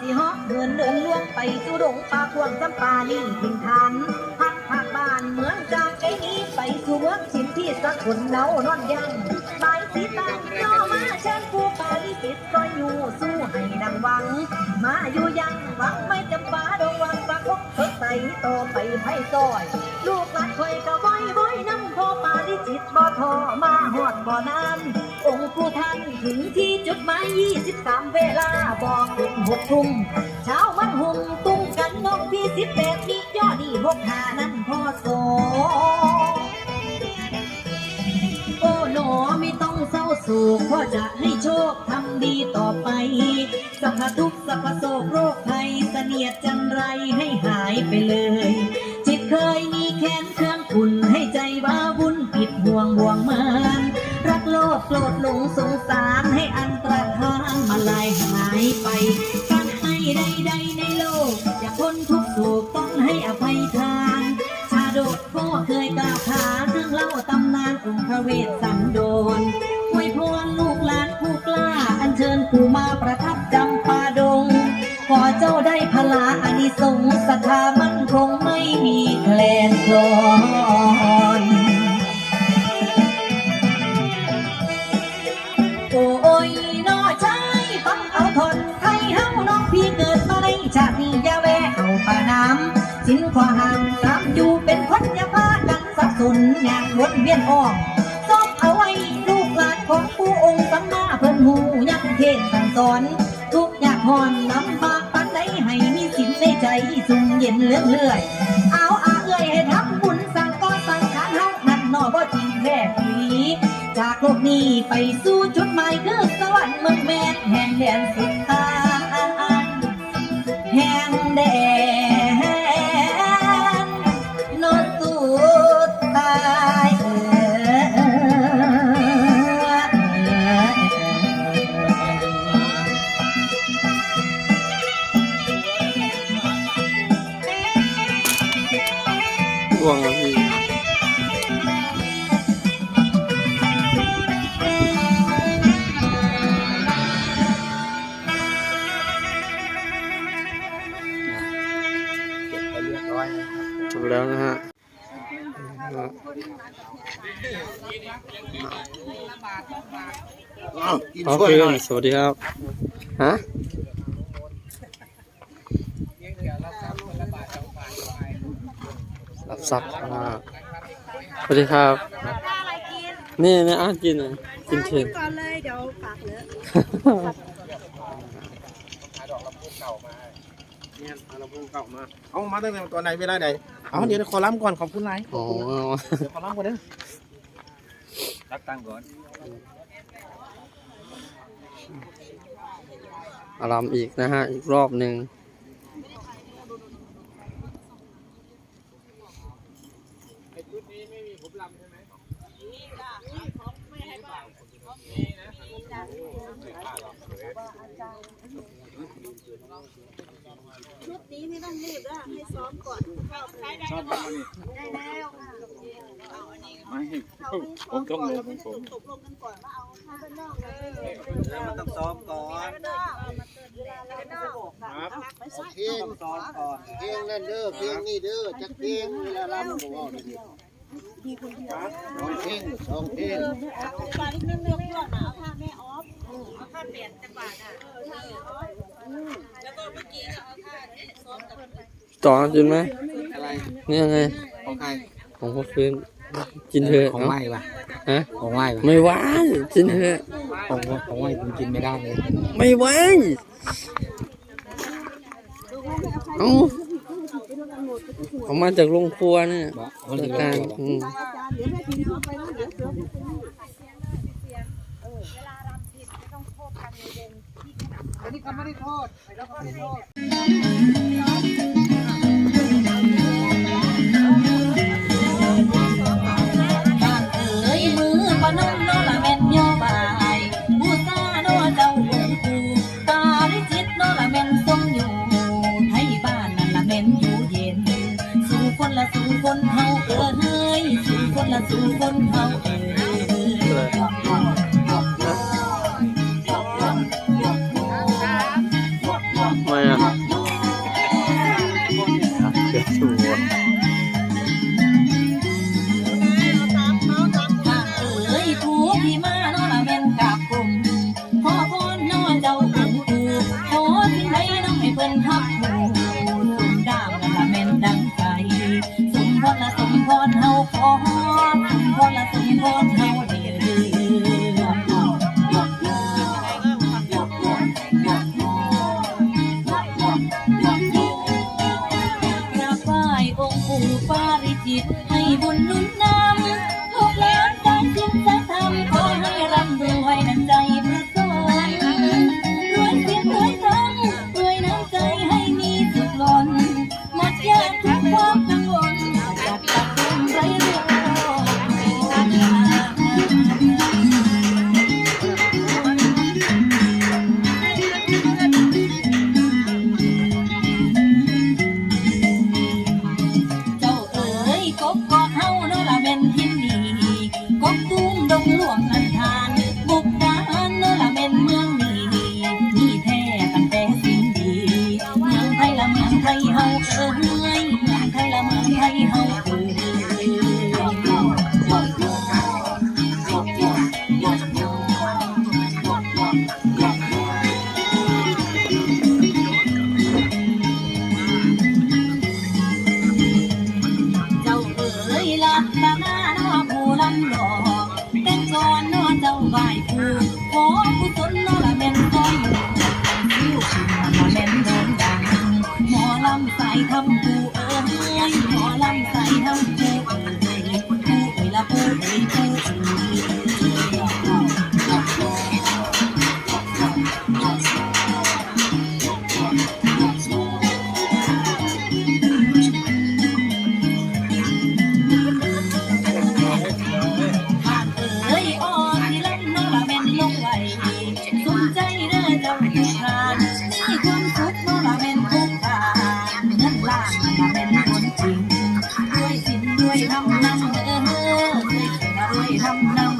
สิเหาะเดินเดินล่วงไปสู่ดงป่าพวงจำปานี่ถิ่นฐานพักพักบ้านเมืองจากไอ้นี้ไปสู่เมืองชินที่สักคนเนานอนยังบายสีตังย่อมาเชิญผู้ปาลิสิตซอยอยู่สู้ให้ดังหวัง มาอยู่ยังหวังไม่จำปาดงวังประคบสดใสต่อไปไพ่ซอย ลูกหลานคอยก็บ่อยบ่อยน้ำพ่อปาลิจิตบ่ทอมาหอดบ่อนาล้าน ถึงที่จุดหมาย23 เวลาบอกถึงหกทุ่มเช้ามันหุ่มตุ้งกันนกที่สิบแปดมียอดนี่หกหานั้นพ่อโสโอ้หนอไม่ต้องเศร้าโศกพราะจะให้โชคทำดีต่อไปสัพพทุกสัพพโศกโรคภัยเสนียดจันไรให้หายไปเลย จิตเคยมีแค้นเครื่ สารให้อันตรธานมาลายหายไป การให้ใดๆในโลก อย่าพ้นทุกโศกต้องให้อภัยทาน ชาดกพ่อเคยกล่าวขานเรื่องเล่าตำนานองค์พระเวสสัน โอ้ยน้อชายฟังเอาทนไทยเฮาน้องพี่เกิดมาในชาตินี้อย่าแวะเข้าป่าน้ำสินขวาหางสามอยู่เป็นคนอย่าพากันสับสนงานวนเวียนอ้อมซอบเอาไว้ลูกหลานของผู้องค์สัมมาเพิ่นหูยังเทศสั่งสอน ทุกอยากหอนลำบากปานใดให้มีสินในใจสุ่มเย็นเลื่อยเลื่อยเอาอาเอ้ยให้ทำบุญสั่งก้อนสั่งขานเฮานั่นนอบ่จริงแท้ผี จากโลกนี้ไปสู่จุดหมายคือสวรรค์เมืองแม่แห่งแดนสุดท้ายแห่งแดน อ่าอ้าวกินขอบช่วยคุหน่อยณสวัสดีครับ ฮะ รับทรัพย์อ่าสวัสดีครับ อะไรกินนี่นี่อะกินอะกินเทนก่อนเลยเดี๋ยวปากเลอะ เนี่ยเอาเราพูดเก่ามาเอามาตั้งแต่ตอนไหนเวลาไหนเอาเดี๋ยวขอล้ำก่อนขอบคุณนายอ๋อเดี๋ยวขอล้ำก่อนเด้อรับตังค์ก่อนอารามอีกนะฮะ อีกรอบหนึ่ง ชุดนี้ไม่ต้องรีบนะให้ซ้อมก่อนเข้าไปได้ชอบมากนี่แล้วค่ะไม่ผมต้องลงผมตกลงกันก่อนว่าเอาข้างนอกเลยมันต้องซ้อมก่อนเอามาเตือนเวลาแล้วนอกครับเพลงซ้อมก่อนเพลงนั่นเด้อเพลงนี่เด้อจักเพลงเวลาลำผมเอาดี สองเพลงสองเพลงเอาปลาลิกนิดนึงก่อนนะเอาผ้าแม่ออฟเอาผ้าเปลี่ยนจังหวะน่ะแล้วก็เมื่อกี้เอาผ้าเนี่ยซ้อมกับต่อกินไหมอะไรนี่ยังไงของใครของพ่อคืนกินเถอะของเนาะไหว้ปะฮะของไหว้ปะไม่ไหวกินเถอะของของไหว้ผมกินไม่ได้เลย ไม่ไหวเอา เอามาจากโรงครัวเนี่ยบอกมันจัถึดงการแล้วอืมอันนี้ก็ไม่ได้โทษแล้วก็ไม่ได้โทษบ้านเอ๋ยมือปะนมโนละแม่นย่อบายผู้ซาโนเจ้าองค์ สู่คนละสู่คนเฮาเอิ้น Dulu. ล่างมาเป็นคนจริงด้วยสินด้วยทำน้ำเออเออรวยทำน้ำ